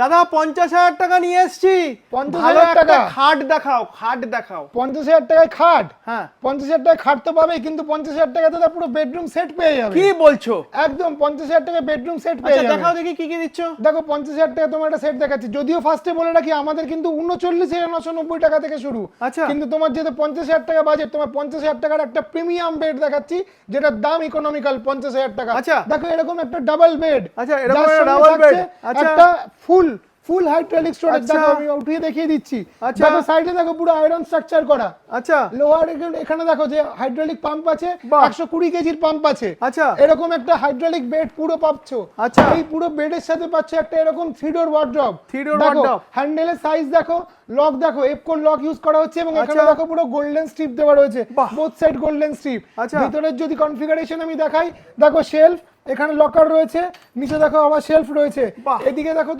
দাদা পঞ্চাশ হাজার টাকা নিয়ে এসছি। 50,000 ভালো একটা টাকা? খাট দেখাও খাট দেখাও। পঞ্চাশ হাজার টাকায় খাট? হ্যাঁ। পঞ্চাশ হাজার টাকায় খাট তো পাবে কিন্তু পঞ্চাশ হাজার টাকা পুরো বেডরুম সেট পেয়ে যাবে। কি বলছো? একদম পঞ্চাশ হাজার টাকা বেডরুম সেট পেয়ে আচ্ছা যাবে। দেখাও দেখি কি কি দিচ্ছ। দেখো পঞ্চাশ হাজার টাকা তোমার একটা সেট দেখাচ্ছি। যদিও ফার্স্টে বলে রাখি আমাদের কিন্তু উনচল্লিশ হাজার নশো নব্বই টাকা থেকে শুরু। আচ্ছা। কিন্তু তোমার যেহেতু পঞ্চাশ হাজার টাকা বাজেট তোমার পঞ্চাশ হাজার টাকার একটা প্রিমিয়াম বেড দেখাচ্ছি যেটার দাম ইকোনমিক্যাল পঞ্চাশ হাজার টাকা। আচ্ছা। দেখো এরকম একটা ডাবল বেড আচ্ছা, এরকম double bed, আচ্ছা। একটা ফুল ফুল ফুল হাইড্রোলিক স্টোরেজ। দেখো আমি উঠিয়ে দেখিয়ে দিচ্ছি আচ্ছা। দেখো সাইডে দেখো পুরো আয়রন স্ট্রাকচার করা আচ্ছা লোহার এখানে দেখো যে হাইড্রোলিক পাম্প আছে বাহ। একশো কুড়ি কেজির পাম্প আছে আচ্ছা। এরকম একটা হাইড্রোলিক বেড পুরো পাচ্ছ আচ্ছা। এই পুরো বেডের সাথে পাচ্ছ একটা এরকম three door wardrobe door wardrobe। হ্যান্ডেলের সাইজ দেখো লক দেখো এফকোর লক ইউজ করা হচ্ছে এবং এখানে আচ্ছা। দেখো পুরো গোল্ডেন স্ট্রিপ দেওয়া রয়েছে বোথ সাইড গোল্ডেন স্ট্রিপ আচ্ছা। ভিতরের যদি কনফিগারেশন আমি দেখাই দেখো শেলফ এখানে লকার রয়েছে নিচে দেখো আবার শেলফ রয়েছে এদিকে দেখো